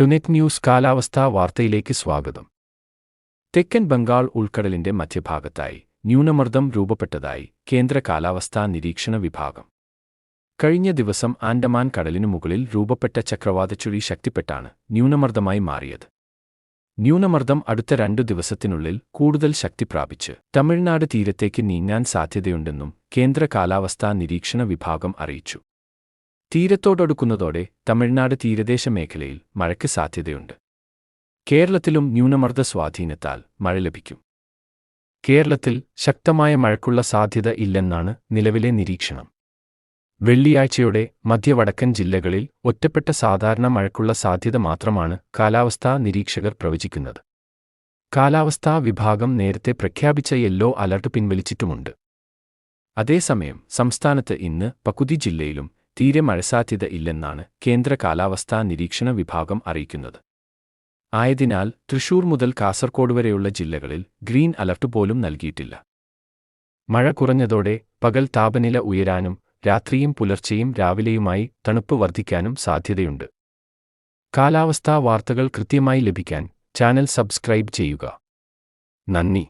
ടുനെറ്റ് news കാലാവസ്ഥാ വാർത്തയിലേക്ക് സ്വാഗതം. തെക്കൻ ബംഗാൾ ഉൾക്കടലിന്റെ മധ്യഭാഗത്തായി ന്യൂനമർദ്ദം രൂപപ്പെട്ടതായി കേന്ദ്ര കാലാവസ്ഥാ നിരീക്ഷണ വിഭാഗം. കഴിഞ്ഞ ദിവസം ആൻഡമാൻ കടലിനു മുകളിൽ രൂപപ്പെട്ട ചക്രവാതച്ചുഴി ശക്തിപ്പെട്ടാണ് ന്യൂനമർദ്ദമായി മാറിയത്. ന്യൂനമർദ്ദം അടുത്ത രണ്ടു ദിവസത്തിനുള്ളിൽ കൂടുതൽ ശക്തി പ്രാപിച്ച് തമിഴ്നാട് തീരത്തേക്ക് നീങ്ങാൻ സാധ്യതയുണ്ടെന്നും കേന്ദ്ര കാലാവസ്ഥാ നിരീക്ഷണ വിഭാഗം അറിയിച്ചു. തീരത്തോടടുക്കുന്നതോടെ തമിഴ്നാട് തീരദേശ മേഖലയിൽ മഴയ്ക്ക് സാധ്യതയുണ്ട്. കേരളത്തിലും ന്യൂനമർദ്ദ സ്വാധീനത്താൽ മഴ ലഭിക്കും. കേരളത്തിൽ ശക്തമായ മഴയ്ക്കുള്ള സാധ്യത ഇല്ലെന്നാണ് നിലവിലെ നിരീക്ഷണം. വെള്ളിയാഴ്ചയോടെ മധ്യവടക്കൻ ജില്ലകളിൽ ഒറ്റപ്പെട്ട സാധാരണ മഴയ്ക്കുള്ള സാധ്യത മാത്രമാണ് കാലാവസ്ഥാ നിരീക്ഷകർ പ്രവചിക്കുന്നത്. കാലാവസ്ഥാ വിഭാഗം നേരത്തെ പ്രഖ്യാപിച്ച യെല്ലോ അലർട്ട് പിൻവലിച്ചിട്ടുമുണ്ട്. അതേസമയം സംസ്ഥാനത്ത് ഇന്ന് പകുതി ജില്ലയിലും തീരെ മഴസാധ്യത ഇല്ലെന്നാണ് കേന്ദ്ര കാലാവസ്ഥാ നിരീക്ഷണ വിഭാഗം അറിയിക്കുന്നത്. ആയതിനാൽ തൃശൂർ മുതൽ കാസർകോട് വരെയുള്ള ജില്ലകളിൽ ഗ്രീൻ അലർട്ട് പോലും നൽകിയിട്ടില്ല. മഴ കുറഞ്ഞതോടെ പകൽ താപനില ഉയരാനും രാത്രിയും പുലർച്ചെയും രാവിലെയുമായി തണുപ്പ് വർദ്ധിക്കാനും സാധ്യതയുണ്ട്. കാലാവസ്ഥാ വാർത്തകൾ കൃത്യമായി ലഭിക്കാൻ ചാനൽ സബ്സ്ക്രൈബ് ചെയ്യുക. നന്ദി.